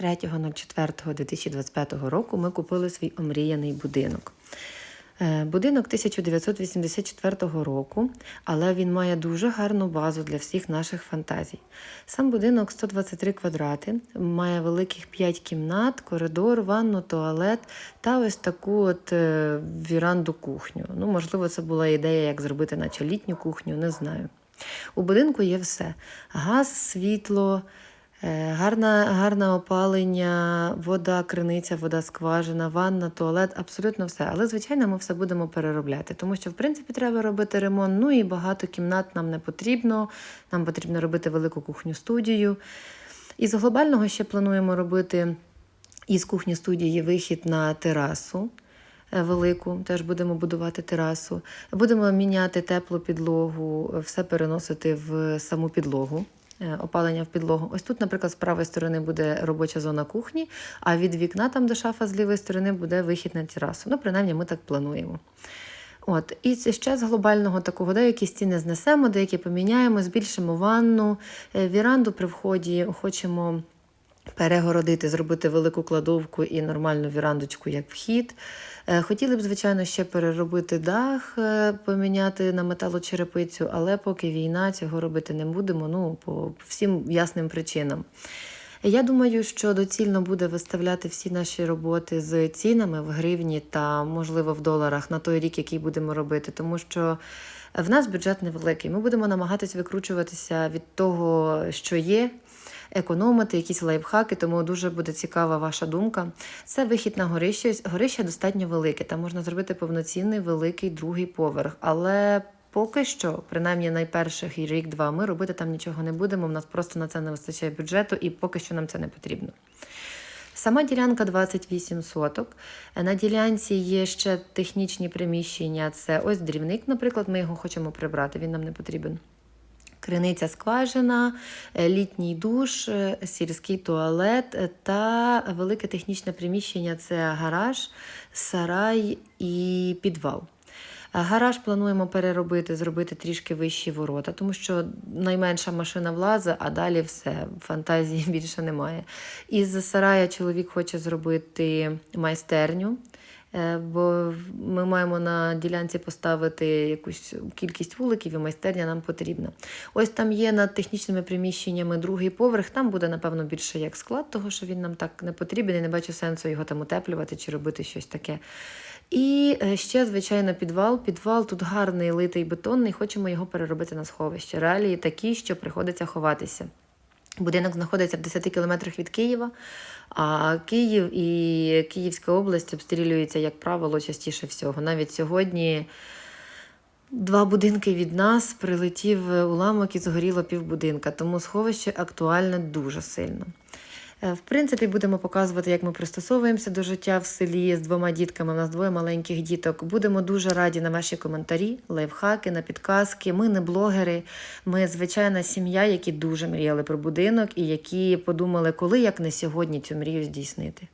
3.04.2025 року ми купили свій омріяний будинок. Е, Будинок 1984 року, але він має дуже гарну базу для всіх наших фантазій. Сам будинок 123 квадрати, має великих 5 кімнат, коридор, ванну, туалет та ось таку от е, віранду кухню. Ну, можливо, це була ідея, як зробити наче літню кухню, не знаю. У будинку є все: газ, світло. Е, Гарне, гарне опалення, вода, криниця, вода скважина, ванна, туалет, абсолютно все. Але, звичайно, ми все будемо переробляти, тому що, в принципі, треба робити ремонт. Ну і багато кімнат нам не потрібно. Нам потрібно робити велику кухню-студію. Із глобального ще плануємо робити із кухні студії вихід на терасу. е, Велику, теж будемо будувати терасу. Будемо міняти теплу підлогу, все переносити в саму підлогу опалення в підлогу. Ось тут, наприклад, з правої сторони буде робоча зона кухні, а від вікна, там де шафа з лівої сторони, буде вихід на терасу. Ну, принаймні, ми так плануємо. От, і це ще з глобального такого, деякі стіни знесемо, деякі поміняємо, збільшимо ванну, е, віранду при вході хочемо перегородити, зробити велику кладовку і нормальну вірандочку як вхід. Е, Хотіли б, звичайно, ще переробити дах, е, поміняти на металочерепицю, але поки війна цього робити не будемо, ну, по всім ясним причинам. Я думаю, що доцільно буде виставляти всі наші роботи з цінами в гривні та, можливо, в доларах на той рік, який будемо робити, тому що в нас бюджет невеликий. Ми будемо намагатись викручуватися від того, що є, економити, якісь лайфхаки, тому дуже буде цікава ваша думка. Це вихід на горище. Горище достатньо велике. Там можна зробити повноцінний великий другий поверх. Але поки що, принаймні найперших і рік-два, ми робити там нічого не будемо. У нас просто на це не вистачає бюджету, і поки що нам це не потрібно. Сама ділянка 28 соток. На ділянці є ще технічні приміщення. Це ось дрівник, наприклад, ми його хочемо прибрати, він нам не потрібен. Криниця скважина, е, літній душ, е, сільський туалет е, та велике технічне приміщення це гараж, сарай і підвал. Гараж плануємо переробити, зробити трішки вищі ворота, тому що найменша машина влазить, а далі все, фантазії більше немає. Із сарая чоловік хоче зробити майстерню. Е, Бо ми маємо на ділянці поставити якусь кількість вуликів, і майстерня нам потрібна. Ось там є над технічними приміщеннями другий поверх. Там буде, напевно, більше як склад, того що він нам так не потрібен, і не бачу сенсу його там утеплювати чи робити щось таке. І е, ще, звичайно, підвал. Підвал тут гарний, литий бетонний, хочемо його переробити на сховище. Реалії такі, що приходиться ховатися. Будинок знаходиться в 10 кілометрах від Києва, а Київ і Київська область обстрілюються, як правило, частіше всього. Навіть сьогодні два будинки від нас прилетів уламок і згоріло півбудинка, тому сховище актуальне дуже сильно. Е, В принципі, будемо показувати, як ми пристосовуємося до життя в селі з двома дітками. У нас двоє маленьких діток. Будемо дуже раді на ваші коментарі, лайфхаки, на підказки. Ми не блогери, ми звичайна сім'я, які дуже мріяли про будинок і які подумали, коли як не сьогодні цю мрію здійснити.